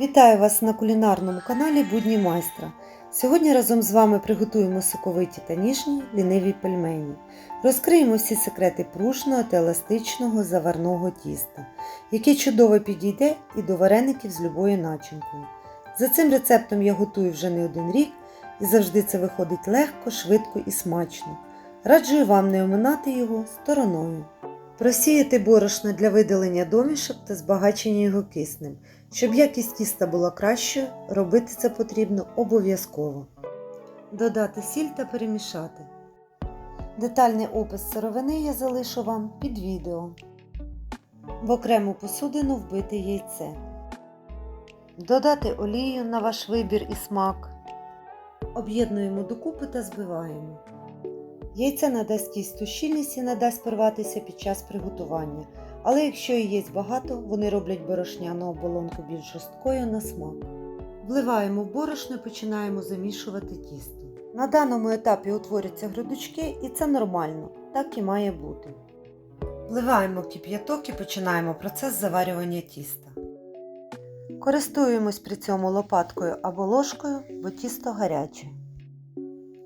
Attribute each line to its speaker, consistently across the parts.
Speaker 1: Вітаю вас на кулінарному каналі Будні майстра. Сьогодні разом з вами приготуємо соковиті та ніжні ліниві пельмені. Розкриємо всі секрети пружного та еластичного заварного тіста, яке чудово підійде і до вареників з любою начинкою. За цим рецептом я готую вже не один рік і завжди це виходить легко, швидко і смачно. Раджу вам не оминати його стороною. Просіяти борошно для видалення домішок та збагачення його киснем. Щоб якість тіста була кращою, робити це потрібно обов'язково. Додати сіль та перемішати. Детальний опис сировини я залишу вам під відео. В окрему посудину вбити яйце. Додати олію на ваш вибір і смак. Об'єднуємо докупи та збиваємо. Яйце надасть тісту щільність і не дасть порватися під час приготування. Але якщо яєць багато, вони роблять борошняну оболонку більш жорсткою на смак. Вливаємо в борошно і починаємо замішувати тісто. На даному етапі утворюються грудочки і це нормально, так і має бути. Вливаємо кип'яток і починаємо процес заварювання тіста. Користуємось при цьому лопаткою або ложкою, бо тісто гаряче.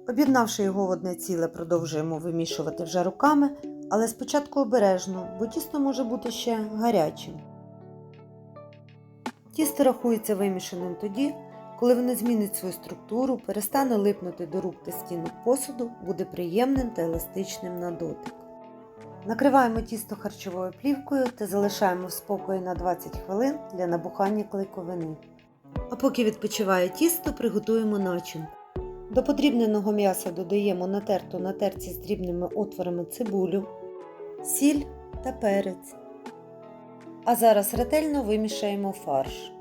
Speaker 1: Об'єднавши його в одне ціле, продовжуємо вимішувати вже руками, але спочатку обережно, бо тісто може бути ще гарячим. Тісто рахується вимішаним тоді, коли воно змінить свою структуру, перестане липнути до рук та стінок посуду, буде приємним та еластичним на дотик. Накриваємо тісто харчовою плівкою та залишаємо в спокої на 20 хвилин для набухання клейковини. А поки відпочиває тісто, приготуємо начинку. До подрібненого м'яса додаємо натерту на терці з дрібними отворами цибулю, сіль та перець. А зараз ретельно вимішаємо фарш.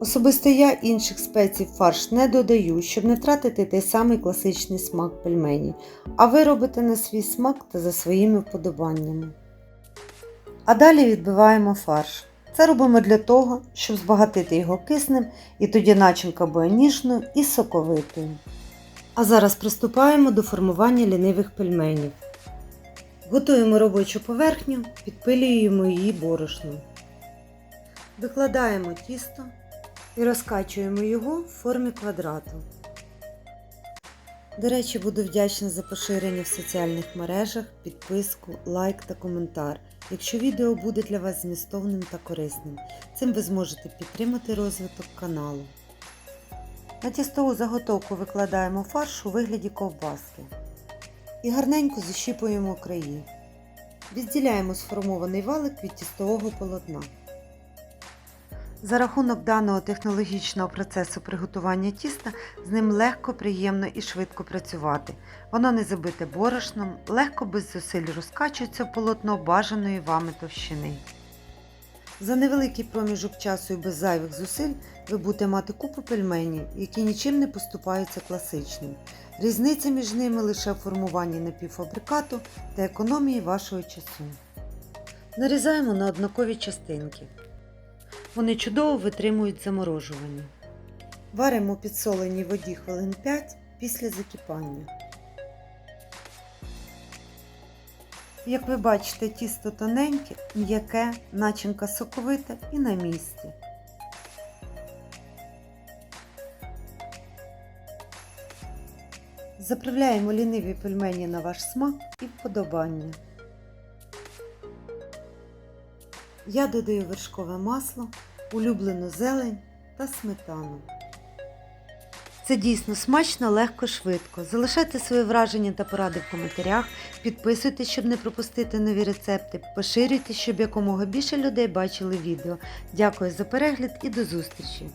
Speaker 1: Особисто я інших спецій фарш не додаю, щоб не втратити той самий класичний смак пельмені, а ви робите на свій смак та за своїми вподобаннями. А далі відбиваємо фарш. Це робимо для того, щоб збагатити його киснем і тоді начинка буде і соковитою. А зараз приступаємо до формування лінивих пельменів. Готуємо робочу поверхню, підпилюємо її борошном. Викладаємо тісто і розкачуємо його в формі квадрату. До речі, буду вдячна за поширення в соціальних мережах, підписку, лайк та коментар, якщо відео буде для вас змістовним та корисним. Цим ви зможете підтримати розвиток каналу. На тістову заготовку викладаємо фарш у вигляді ковбаски і гарненько зіщипуємо краї. Відділяємо сформований валик від тістового полотна. За рахунок даного технологічного процесу приготування тіста з ним легко, приємно і швидко працювати. Воно не забите борошном, легко без зусиль розкачується полотно бажаної вами товщини. За невеликий проміжок часу і без зайвих зусиль ви будете мати купу пельменів, які нічим не поступаються класичним. Різниця між ними лише в формуванні напівфабрикату та економії вашого часу. Нарізаємо на однакові частинки. Вони чудово витримують заморожування. Варимо підсоленій воді хвилин 5 після закипання. Як ви бачите, тісто тоненьке, м'яке, начинка соковита і на місці. Заправляємо ліниві пельмені на ваш смак і вподобання. Я додаю вершкове масло, улюблену зелень та сметану. Це дійсно смачно, легко, швидко. Залишайте свої враження та поради в коментарях, підписуйтесь, щоб не пропустити нові рецепти, поширюйте, щоб якомога більше людей бачили відео. Дякую за перегляд і до зустрічі!